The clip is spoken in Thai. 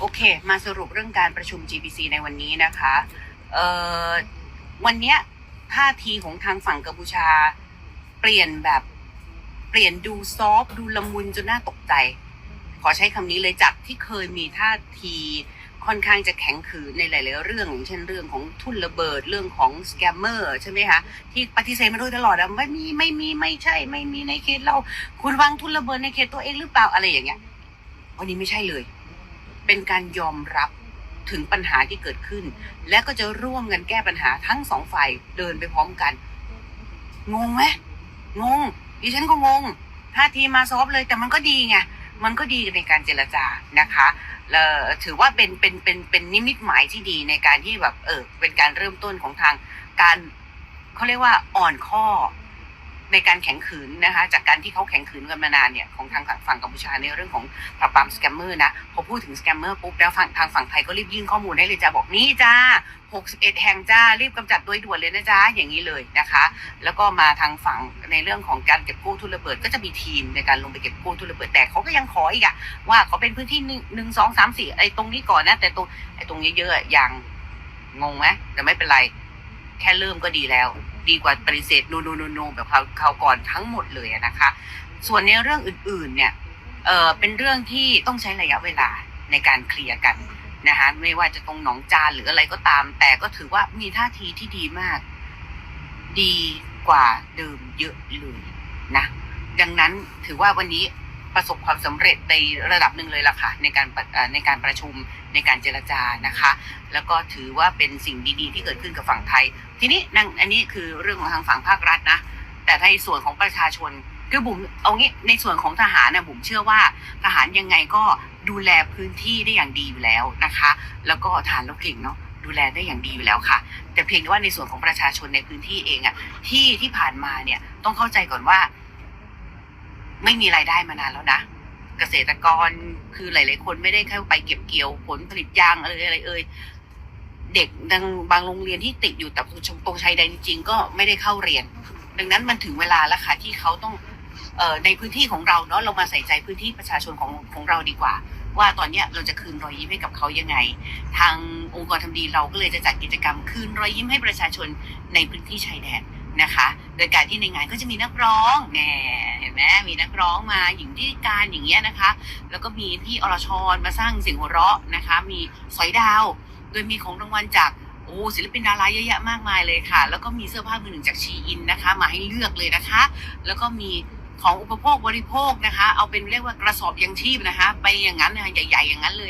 โอเค มาสรุปเรื่องการประชุม GPC ในวันนี้นะคะเอ่อวันเนี้ยท่าทีของทางฝั่งกัมพูชา เปลี่ยนแบบเปลี่ยนดูซอฟดูละมุนจนน่าตกใจ ขอใช้คำนี้เลยจากที่เคยมีท่าทีค่อนข้างจะแข็งขืนในหลายๆเรื่องอย่างเช่นเรื่องของทุนระเบิดเรื่องของสแกมเมอร์ใช่ไหมคะที่ปฏิเสธมาโดยตลอดอะไม่มีไม่มีไม่ใช่ ไม่มีในเขตเราคุณวางทุนระเบิดในเขตตัวเองหรือเปล่าอะไรอย่างเงี้ยวันนี้ไม่ใช่เลย เป็นการยอมรับถึงปัญหาที่เกิดขึ้น และก็จะร่วมกันแก้ปัญหาทั้งสองฝ่ายเดินไปพร้อมกัน งงไหมงง ดิฉันก็งงท่าทีมาซอฟเลยแต่มันก็ดีไงมันก็ดีในการเจรจานะคะแล้วถือว่าเป็นเป็นเป็นเป็นนิมิตหมายที่ดีในการที่แบบเออเป็นการเริ่มต้นของทางการเขาเรียกว่าอ่อนข้อ ในการแข่งขืนนะคะ จากการที่เขาแข่งขืนกันมานานเนี่ยของทางฝั่งกัมพูชาในเรื่องของปราบปรามสแกมเมอร์นะพอพูดถึงสแกมเมอร์ปุ๊บแล้วฝั่งทางฝั่งไทยก็รีบยื่นข้อมูลให้เลยจ้าบอกนี่จ้า 61 แห่งจ้ารีบกำจัดโดยด่วนเลยนะจ้าอย่างนี้เลยนะคะ แล้วก็มาทางฝั่งในเรื่องของการเก็บกู้ทุนระเบิด ก็จะมีทีมในการลงไปเก็บกู้ทุนระเบิดแต่เขาก็ยังขออีกอะว่าเขาเป็นพื้นที่หนึ่งสองสามสี่ไอ้ตรงนี้ก่อนนะ แต่ตรงไอ้ตรงเยอะๆอะยังงงไหมแต่ไม่เป็นไร แค่เริ่มก็ดีแล้ว ดีกว่าปฏิเสธโนโนโนโนแบบเขาเขาก่อนทั้งหมดเลยนะคะ ส่วนในเรื่องอื่นๆเนี่ยเออเป็นเรื่องที่ต้องใช้ระยะเวลาในการเคลียร์กันนะคะไม่ว่าจะตรงหนองจานหรืออะไรก็ตาม แต่ก็ถือว่ามีท่าทีที่ดีมาก ดีกว่าเดิมเยอะเลยนะ ดังนั้นถือว่าวันนี้ ประสบความสำเร็จในระดับหนึ่งเลยล่ะค่ะในการปะในการประชุมในการเจรจานะคะ แล้วก็ถือว่าเป็นสิ่งดีๆ ที่เกิดขึ้นกับฝั่งไทย ทีนี้นั่งอันนี้คือเรื่องของทางฝั่งภาครัฐนะ แต่ในส่วนของประชาชนคือบุ๋มเอางี้ในส่วนของทหารนะบุ๋มเชื่อว่าทหารยังไงก็ดูแลพื้นที่ได้อย่างดีอยู่แล้วนะคะ แล้วก็ทหารเราเก่งเนาะดูแลได้อย่างดีอยู่แล้วค่ะ แต่เพียงว่าในส่วนของประชาชนในพื้นที่เองอะที่ที่ผ่านมาเนี่ยต้องเข้าใจก่อนว่า ไม่มีรายได้มานานแล้วนะ เกษตรกรคือหลาย ๆ คนไม่ได้เข้าไปเก็บเกี่ยวผลผลิตยางอะไรอะไรเอ่ยเด็กดังบางโรงเรียนที่ติดอยู่แต่ตรงชายแดนจริงๆก็ไม่ได้เข้าเรียน ดังนั้นมันถึงเวลาแล้วค่ะที่เขาต้องเอ่อในพื้นที่ของเราเนาะเรามาใส่ใจพื้นที่ประชาชนของของเราดีกว่า ว่าตอนเนี้ยเราจะคืนรอยยิ้มให้กับเขายังไง ทางองค์กรทำดีเราก็เลยจะจัดกิจกรรมคืนรอยยิ้มให้ประชาชนในพื้นที่ชายแดน นะคะ โดยการที่ในงานก็จะมีนักร้องแหน่เห็นไหมมีนักร้องมาหญิงที่การอย่างเงี้ยนะคะ แล้วก็มีพี่อรชรมาสร้างเสียงหัวเราะนะคะ มีสอยดาว โดยมีของรางวัลจากโอ้ศิลปินดาราเยอะแยะมากมายเลยค่ะ แล้วก็มีเสื้อผ้ามือหนึ่งจากชีอินนะคะ มาให้เลือกเลยนะคะ แล้วก็มีของอุปโภคบริโภคนะคะ เอาเป็นเรียกว่ากระสอบยังชีพนะคะ ไปอย่างนั้นนะคะใหญ่ๆอย่างนั้นเลย